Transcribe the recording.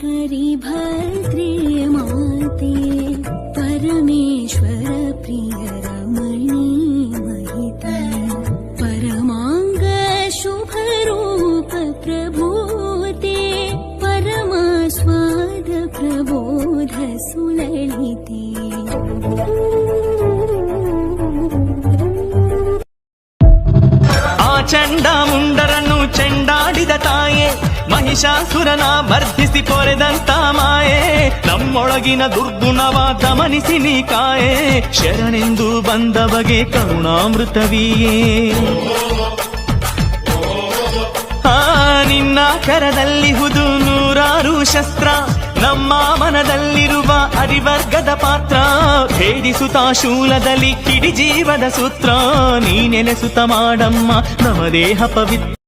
शङ्करि भद्रे माते परमेश्वर प्रिय रमणी महिते परमाङ्ग शुभरूप प्रभूते परमास्वाद प्रबोध सुललिते ಆ ಮಹಿಷಾಸುರನ ಮರ್ಧಿಸಿ ಕೊರೆದಂತ ಮಾಯೆ, ನಮ್ಮೊಳಗಿನ ದುರ್ಗುಣವ ಗಮನಿಸಿ ನೀ ಕಾಯೆ, ಶರಣೆಂದು ಬಂದ ಬಗೆ ಕರುಣಾಮೃತವಿಯೇ. ಆ, ನಿನ್ನ ಕರದಲ್ಲಿ ಹುದು ನೂರಾರು ಶಸ್ತ್ರ, ನಮ್ಮ ಮನದಲ್ಲಿರುವ ಅರಿವರ್ಗದ ಪಾತ್ರ ಭೇದಿಸುತ್ತ ಶೂಲದಲ್ಲಿ ಕಿಡಿ ಜೀವದ ಸೂತ್ರ ನೀ ನೆನೆಸುತ್ತ ಮಾಡಮ್ಮ ನವ ದೇಹ ಪವಿತ್ರ.